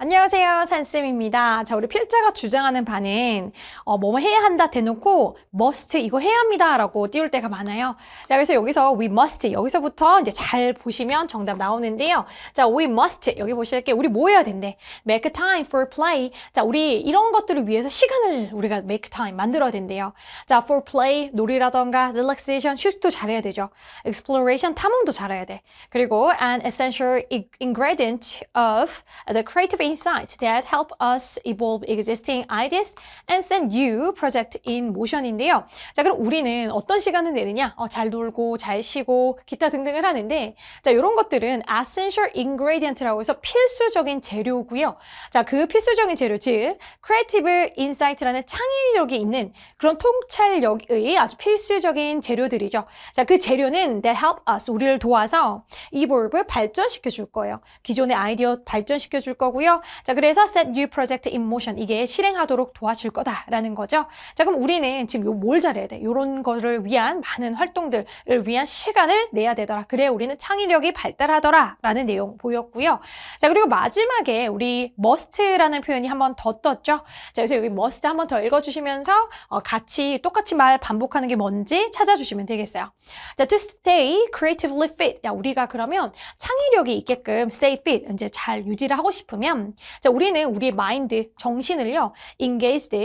안녕하세요. 산쌤입니다. 자, 우리 필자가 주장하는 바는, 어, 뭐뭐 해야 한다 대놓고, must, 이거 해야 합니다. 라고 띄울 때가 많아요. 자, 그래서 여기서 we must, 여기서부터 이제 잘 보시면 정답 나오는데요. 자, we must, 여기 보실 게 우리 뭐 해야 된대? make time for play. 자, 우리 이런 것들을 위해서 시간을 우리가 make time, 만들어야 된대요. 자, for play, 놀이라던가, relaxation, 휴식도 잘해야 되죠. exploration, 탐험도 잘해야 돼. 그리고 an essential ingredient of the creative insights that help us evolve existing ideas and send new project in motion인데요. 자, 그럼 우리는 어떤 시간을 내느냐? 어, 잘 놀고, 잘 쉬고, 기타 등등을 하는데, 자, 이런 것들은 essential ingredient라고 해서 필수적인 재료고요. 자, 그 필수적인 재료, 즉, creative insight라는 창의력이 있는 그런 통찰력의 아주 필수적인 재료들이죠. 자, 그 재료는 that help us, 우리를 도와서 evolve, 발전시켜 줄 거예요. 기존의 아이디어 발전시켜 줄 거고요. 자, 그래서 set new project in motion. 이게 실행하도록 도와줄 거다라는 거죠. 자, 그럼 우리는 지금 요 뭘 잘해야 돼? 요런 거를 위한 많은 활동들을 위한 시간을 내야 되더라. 그래 우리는 창의력이 발달하더라라는 내용 보였고요. 자, 그리고 마지막에 우리 must라는 표현이 한번 더 떴죠. 자, 그래서 여기 must 한번 더 읽어 주시면서 어, 같이 똑같이 말 반복하는 게 뭔지 찾아주시면 되겠어요. 자, to stay creatively fit. 야, 우리가 그러면 창의력이 있게끔 stay fit 이제 잘 유지를 하고 싶으면 자, 우리는 우리의 마인드, 정신을요, engaged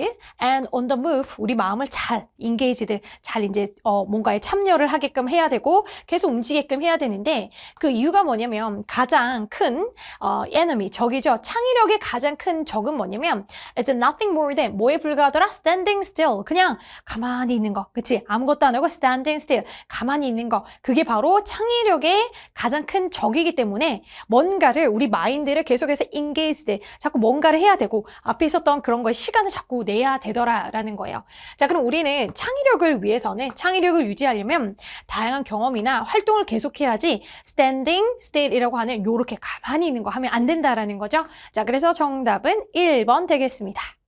and on the move, 우리 마음을 잘 engaged, 잘 이제 어, 뭔가에 참여를 하게끔 해야 되고 계속 움직이게끔 해야 되는데 그 이유가 뭐냐면 가장 큰 어, enemy, 적이죠. 창의력의 가장 큰 적은 뭐냐면 it's nothing more than 뭐에 불과하더라? standing still. 그냥 가만히 있는 거. 그치? 아무것도 안 하고 standing still. 가만히 있는 거. 그게 바로 창의력의 가장 큰 적이기 때문에 뭔가를 우리 마인드를 계속해서 engaged 자꾸 뭔가를 해야 되고 앞에 있었던 그런 거에 시간을 자꾸 내야 되더라라는 거예요. 자, 그럼 우리는 창의력을 위해서는 창의력을 유지하려면 다양한 경험이나 활동을 계속해야지 standing still이라고 하는 요렇게 가만히 있는 거 하면 안 된다라는 거죠. 자, 그래서 정답은 1번 되겠습니다.